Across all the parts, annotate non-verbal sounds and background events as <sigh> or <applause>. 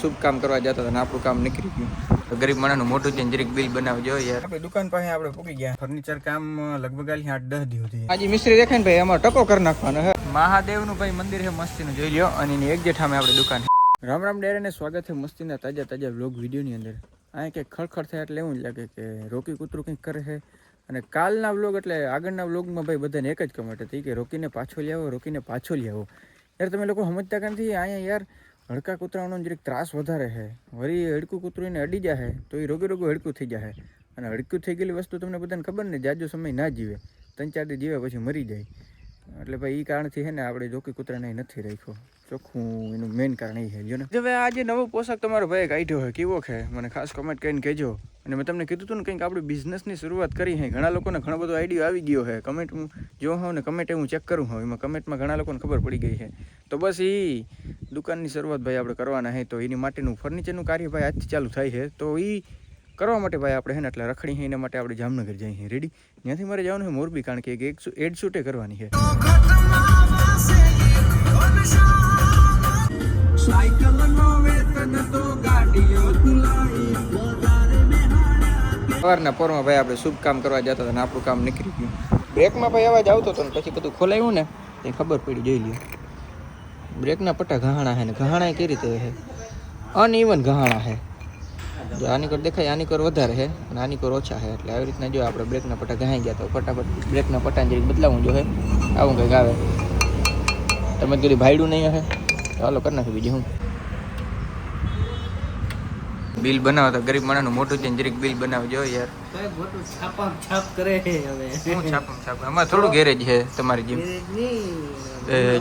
શુભ કામ કરવા જતા હતા આપણું કામ નીકળી ગયું. તો ગરીબ માણસનું મોટું છે જરીક બિલ બનાવજો યાર. આપણે દુકાન પાસે આપણે પૂકી ગયા. ફર્નિચર કામ લગભગ આલી આઠ દસ દિવસથી આજે મિસ્ત્રી દેખાય ને ભાઈ એમાં ટકો કરી નાખવાનો હે. મહાદેવનું ભાઈ મંદિર છે મસ્તીનું. જોઈ લ્યો અને એની એક જેઠામે આપણે દુકાન રામ રામ ડેરે ને સ્વાગત છે મસ્તીના તાજા તાજા વ્લોગ વિડીયોની અંદર. અહીંયા કંઈક ખડખડ થાય એટલે એવું જ લાગે કે રોકી કૂતરું કંઈક કરે છે. અને કાલના વ્લોગ એટલે આગળના વ્લોગમાં ભાઈ બધાને એક જ કમેન્ટ હતી કે રોકીને પાછો લઈ આવો રોકીને પાછો લઈ આવો યાર તમે લોકો સમજતા નથી? અહીંયા યાર હડકા કૂતરાઓનો જરીક ત્રાસ વધારે છે. વળી હડકું કૂતરું એને અડી જાય તો એ રોગે રોગો હડકું થઈ જાય અને હડકું થઈ ગયેલી વસ્તુ તમને બધાને ખબર ને, જાજો સમય ના જીવે. ત્રણ ચાર દી જીવે પછી મરી જાય. એટલે ભાઈ એ કારણથી છે ને આપણે જોકી કૂતરાને નથી રાખ્યો. ચોખ્ખું એનું મેઇન કારણ એ છે ને. હવે આજે નવો પોશાક તમારો ભાઈ કાઢ્યો હોય કેવો છે? મને ખાસ કમેન્ટ કરીને કહેજો. અને મેં તમને કીધું હતું ને કંઈક આપણે બિઝનેસની શરૂઆત કરી છે ઘણા લોકોને ઘણો બધો આઈડિયો આવી ગયો છે. કમેન્ટ હું જો હોઉં ને કમેન્ટ હું ચેક કરું હોઉં. એમાં કમેન્ટમાં ઘણા લોકોને ખબર પડી ગઈ છે. તો બસ એ દુકાનની શરૂઆત ભાઈ આપણે કરવાના છે. તો એની માટેનું ફર્નિચરનું કાર્ય ભાઈ આજથી ચાલુ થાય છે. તો એ કરવા માટે ભાઈ આપણે હે ને એટલે રખડી છે એના માટે આપણે જામનગર જઈએ છીએ રેડી ત્યાંથી મારે જવાનું છે મોરબી, કારણ કે એક એડ શૂટે કરવાની છે સવારના પોરમાં ભાઈ આપણે શુભ કામ કરવા જતા હતા ને આપણું કામ નીકળી ગયું. બ્રેકમાં ભાઈ અવાજ આવતો હતો ને પછી બધું ખોલાવ્યું ને, એ ખબર પડી, જોઈ લ્યો. બ્રેકના પટ્ટા ઘહાણા છે ને ઘહાણા કઈ રીતે છે અનઇવન ઘહાણા છે જો આની કર દેખાય આની કર વધારે છે અને આની કર ઓછા છે એટલે આવી રીતના જો આપણે બ્રેકના પટ્ટા ઘહાઈ ગયા તો ફટાફટ બ્રેકના પટ્ટા જરીક બદલાવું જો હે. આવું કંઈક આવે. તમે કીધું ભાઈડું નહીં હે. ચાલો કરી નાખી બીજું હું. બિલ બનાવો તો ગરીબ માણસનું મોટું છે જરીક બિલ બનાવજો યાર. સાહેબ છાપ કરે હવે. શું છાપમ છાપ? આમાં થોડું ગેરેજ છે તમારી જેમ.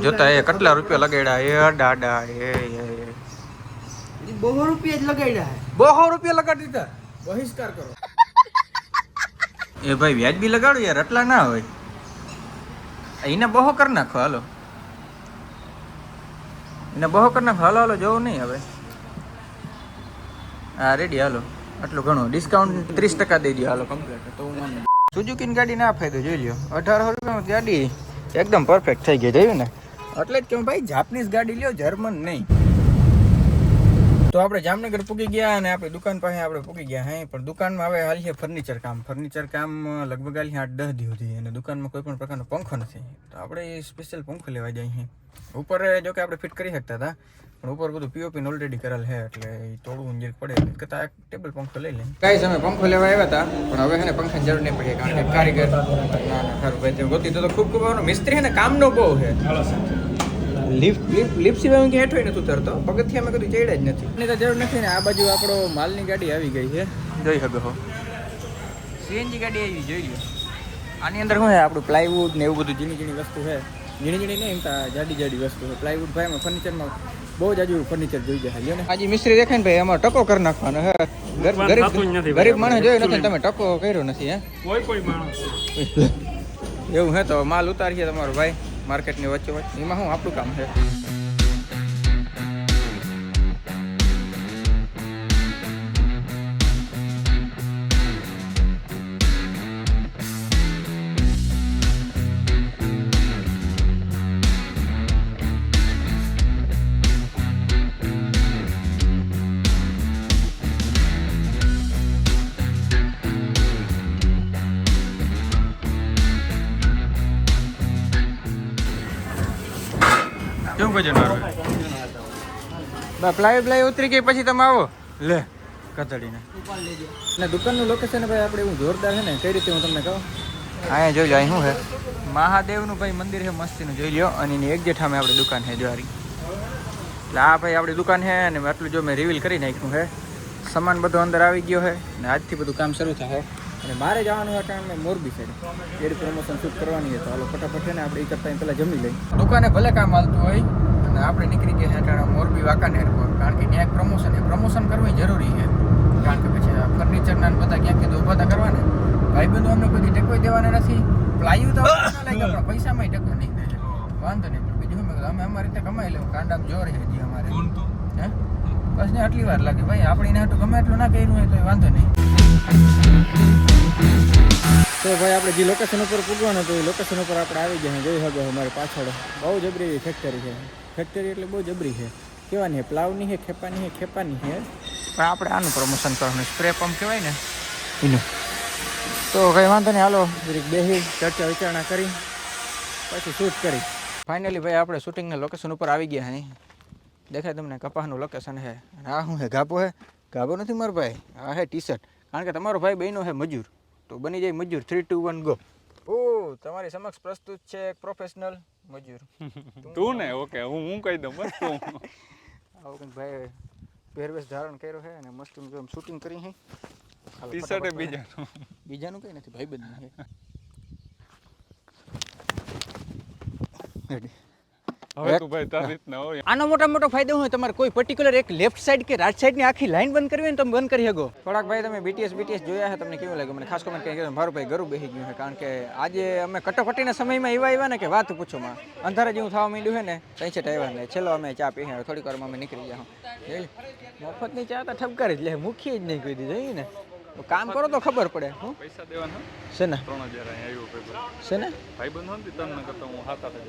જોતા એ કેટલા રૂપિયા લગાડ્યા? એ અડા અડા એ. બહુ રૂપિયા જ લગાડ્યા બહુ રૂપિયા લગાડી દીધા. બહિષ્કાર કરો. એ ભાઈ વ્યાજબી લગાડો યાર એટલા ના હોય. એને બહો કરી નાખો હાલો. એને બહો કરી નાખો હાલો હાલો જોવું નહીં હવે. હા રેડી હાલો. આટલું ઘણું. ડિસ્કાઉન્ટ ત્રીસ ટકા દઈ દો હાલો કમ્પ્લીટ તો હું સુઝુકીની ગાડી ના ફાયદો જોઈ લ્યો. અઢારસો રૂપિયામાં ગાડી એકદમ પરફેક્ટ થઈ ગઈ જોયું ને? એટલે જ કહું ભાઈ જાપનીઝ ગાડી લ્યો જર્મન નહીં. તો આપણે જામનગર પૂગી ગયા અને આપણે દુકાન પાસે આપણે પૂગી ગયા હે પણ દુકાનમાં હવે હાલ છે ફર્નિચર કામ. ફર્નિચર કામ લગભગ હાલ આઠ દસ દિવસથી અને દુકાનમાં કોઈ પણ પ્રકારનો પંખો નથી. તો આપણે સ્પેશિયલ પંખો લેવા જઈએ છીએ ઉપર જો કે આપણે ફિટ કરી શકતા હતા પણ ઉપર બધું પીઓપી ઓલરેડી કરેલ છે એટલે એ તોડવું જે પડે એટલે કરતા એક ટેબલ પંખો લઈ લે. કાંઈ સમય પંખો લેવા આવ્યા હતા પણ હવે છે ને પંખાની જરૂર નહીં પડી કારણ કે કારીગર ના ના સારું ભાઈ ગોતી તો ખૂબ ખૂબ મિસ્ત્રી અને ને કામનો બહુ છે લિફ્ટ લિફ્ટ લિફ્ટ સિવાય હું હેઠો નથી ઉતરતો પગથિયા મેં કદી ચડ્યા જ નથી. એની તો જરૂર નથી ને આ બાજુ આપણો માલની ગાડી આવી ગઈ છે. જોઈ શકો છો સીએનજી ગાડી આવી જોઈ લો આની અંદર શું છે? આપણું પ્લાયવુડ ને એવું બધું ઝીણી ઝીણી વસ્તુ છે. ઝીણી ઝીણી નહીં જાડી જાડી વસ્તુ છે. પ્લાયવુડ ભાઈ અમે ફર્નિચરમાં બહુ જાજુ ફર્નિચર જોઈ જાય ને. આજે મિસ્ત્રી દેખાય ને ભાઈ એમાં ટકો કરી નાખવાનો હે ગર- ગરીબ ગરીબ માણસ જોયો નથી તમે ટકો કર્યો નથી હે? કોઈ કોઈ માણસ. એવું હે તો માલ ઉતારીએ તમારો ભાઈ. માર્કેટની વચ્ચે વચ્ચે એમાં શું આપણું કામ છે? કેવું વજન બા પ્લાય પ્લાય ઉતરી ગઈ પછી તમે આવો. લે કતડીને ને દુકાનનું લોકેશન ભાઈ આપણે એવું જોરદાર છે ને કઈ રીતે હું તમને કહું? અહીંયા જોઈ જાય શું છે? મહાદેવનું ભાઈ મંદિર છે મસ્તીનું. જોઈ લ્યો અને એની એક જેઠામે આપણી દુકાન છે દ્વારી એટલે આ ભાઈ આપણી દુકાન છે અને આટલું જો મેં રિવીલ કરી નાખ્યું છે સામાન બધો અંદર આવી ગયો છે અને આજથી બધું કામ શરૂ થશે અને મારે જવાનું હોય કારણ મેં Morbi side ad promotion shoot કરવાની છે તો હાલો ફટાફટ છે ને આપણે એ કરતાં પહેલાં જમી લઈ દુકાને ભલે કામ હાલતું હોય અને આપણે નીકળી ગયા હેઠળ મોરબી વાંકાનેર પર કારણ કે ત્યાં એક પ્રમોશન છે. પ્રમોશન કરવું જરૂરી છે કારણ કે પછી આ ફર્નિચરના બધા ક્યાંક કીધું ઊભા હતા કરવાને. ભાઈબંધો અમને કોઈ ટેકો દેવાના નથી. પ્લાયુ તો લાગ્યા પણ પૈસામાં ટેકો નહીં વાંધો નહીં પણ બીજું અમે અમારી રીતે કમાઈ લેવું. કાંડા જોર છે હજી અમારે. હે? બસ ને આટલી વાર લાગે. ભાઈ આપણે એને આટલું ગમે એટલું ના કર્યું હોય તો વાંધો નહીં. તો ભાઈ આપણે જે લોકેશન ઉપર પૂગવાનું હતું એ લોકેશન ઉપર આપણે આવી ગયા. જોઈ શકો છો અમારી પાછળ. બહુ જબરી ફેક્ટરી છે. ફેક્ટરી એટલે બહુ જબરી છે. કેવાની હે પ્લાવની છે ખેપાની હે ખેપાની હે પણ આપણે આનું પ્રમોશન કરવાનું સ્પ્રે પંપ કહેવાય ને? એનું. તો કંઈ વાંધો નહીં હાલો. બેસી ચર્ચા વિચારણા કરી. પછી શૂટ કરી. ફાઇનલી ભાઈ આપણે શૂટિંગના લોકેશન ઉપર આવી ગયા હે દેખાય તમને કપાસનું લોકેશન હે અને આ શું હે ગાભો હે ગાભો નથી મારો ભાઈ? આ હે ટી શર્ટ કારણ કે તમારો ભાઈ બહેનો હે મજૂર. તો બની જાય મજૂર. થ્રી ટુ વન ગો ઓ તમારી સમક્ષ પ્રસ્તુત છે એક પ્રોફેશનલ મજૂર. <laughs> તું ને? ઓકે. હું હું કહી દઉં બસ તું. આવું કંઈક ભાઈ પહેરવેશ ધારણ કર્યો છે અને મસ્ત શૂટિંગ કરી છે. ટી શર્ટ બીજાનું. બીજાનું કંઈ નથી. ભાઈ બંધ રેડી હવે તું ભાઈ તારી રીતના હોય આનો મોટા મોટો ફાયદો હોય? તમારે કોઈ પર્ટિક્યુલર એક લેફ્ટ સાઈડ કે રાઈટ સાઈડની આખી લાઈન બંધ કરવી હોય ને તમે બંધ કરી શકો. થોડાક ભાઈ તમે બીટીએસ બીટીએસ જોયા છે તમને કેવું લાગે મને ખાસ કમેન્ટ કરી મારું ભાઈ ગરું બેસી ગયું છે કારણ કે આજે અમે કટોકટીના સમયમાં એવા આવ્યા ને કે વાત પૂછો માં. અંધારા જેવું થવા માંડ્યું છે ને તઈ છે ટાઈવા ને. છેલ્લો અમે ચા પી થોડીક વારમાં અમે નીકળી ગયા મફતની ચા તો ઠપકારી જ લે મૂકી જ નહીં કોઈ દી ને. તો કામ કરો તો ખબર પડે હું. પૈસા દેવાના. છે ને? ત્રણ હજાર અહીંયા આવ્યો પેપર છે ને? ભાઈબંધ હોય નથી તમને કરતા હું સાત આઠ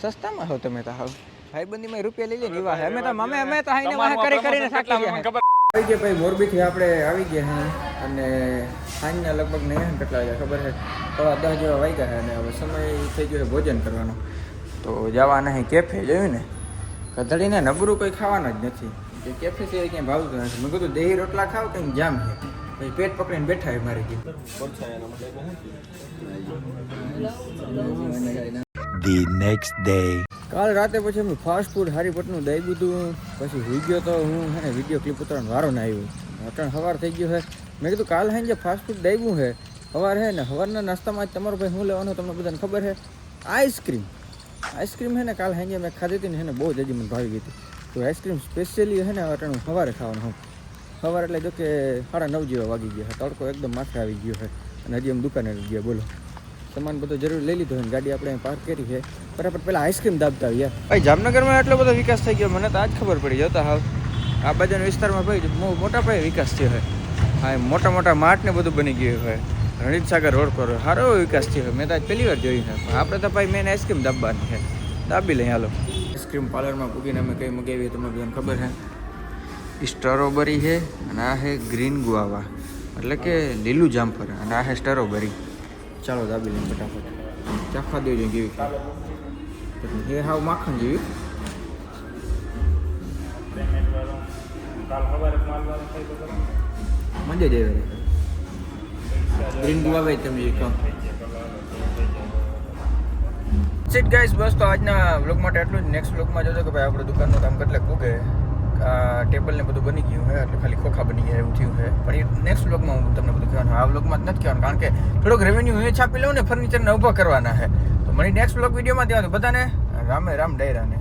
હજાર સસ્તામાં હો તમે તો હાવ. ભાઈબંધીમાં રૂપિયા લઈ લે ને એવા હે. અમે તો અમે અમે તો હાઈને વાહ કરી કરીને થાકી ગયા. ખબર આવી ગયા ભાઈ મોરબીથી આપણે આવી ગયા હે. અને સાંજના લગભગ ને કેટલા વાગ્યા ખબર છે સવા દસ જેવા વાગ્યા છે અને હવે સમય થઈ ગયો ભોજન કરવાનો. તો જવાના હે કેફે જોયું ને? કધડીને નબરું કોઈ ખાવાનું જ નથી. કે કેફે સિવાય ક્યાંય ભાવતું નથી. મેં કીધું દહીં રોટલા ખાવ કંઈક જામ છે? પછી પેટ પકડીને બેઠા હોય મારી ગયું the next day. કાલ રાતે પછી અમે ફાસ્ટ ફૂડ હારી પટનું દઈ દીધું પછી હોઈ ગયો તો હું હે ને વીડિયો ક્લિપ ઉતારવાનો વારો ના આવ્યો. અટણ સવાર થઈ ગયો છે મેં કીધું કાલ સાંજે ફાસ્ટ ફૂડ દઈવું છે સવાર હે ને સવારના નાસ્તામાં આજ તમારો ભાઈ શું લેવાનું તમને બધાને ખબર છે આઈસ્ક્રીમ આઈસ્ક્રીમ છે ને કાલ સાંજે મેં ખાધી હતી ને એને બહુ જ હજી મને ભાવી ગઈ હતી. તો આઈસ્ક્રીમ સ્પેશિયલી હે ને અટણ સવારે ખાવાનું હું સવારે એટલે જો કે સાડા નવ જેવા વાગી ગયા છે. તડકો એકદમ માથે આવી ગયો છે અને હજી અમે દુકાને ગયા બોલો. સામાન બધો જરૂર લઈ લીધો હોય ગાડી આપણે અહીં પાર્ક કરી છે. બરાબર પેલા આઈસ્ક્રીમ દાબતા આવ્યા. ભાઈ જામનગરમાં એટલો બધો વિકાસ થઈ ગયો મને તો આજ ખબર પડી જતા હાવ. આ બાજુના વિસ્તારમાં ભાઈ મોટા પાયે વિકાસ થયો હોય હા મોટા મોટા માર્ટ ને બધું બની ગયું હોય રણજીત સાગર રોડ પર સારો એવો વિકાસ થયો મેં તો આજ પહેલી વાર જોયું છે. આપણે તો ભાઈ મેન આઈસ્ક્રીમ દાબવાની છે. દાબી લઈએ હાલો. આઈસ્ક્રીમ પાર્લરમાં પૂગીને અમે કઈ મગાવી તમને બધાને ખબર છે. સ્ટ્રોબેરી છે અને આ છે ગ્રીન ગુઆવા. એટલે કે લીલું જામફળ અને આ છે સ્ટ્રોબેરી. ચાલો દાબી લઈએ ફટાફટ. ચાખવા દેજો કેવી છે એ હાવ માખણ જેવી. મજા જ આવે. ગ્રીન ગુઆવા તમે કહો સીટ ગાઈસ બસ તો આજના વ્લોગ માટે એટલું જ. નેક્સ્ટ વ્લોગમાં જોજો કે ભાઈ આપણે દુકાનનું કામ કેટલે પૂગે ટેબલ ને બધું બની ગયું છે એટલે ખાલી ખોખા બની ગયા એવું થયું છે પણ એ નેક્સ્ટ વ્લોગમાં હું તમને બધું કહેવાનું આ વ્લોગમાં જ નથી કહેવાનું, કારણ કે થોડોક રેવન્યુ એ છાપી લઉં ને ફર્નિચરને ઊભા કરવાના છે તો મને નેક્સ્ટ વ્લોગ વિડીયોમાં દેવાનું બધાને. રામે રામ ડાયરાને.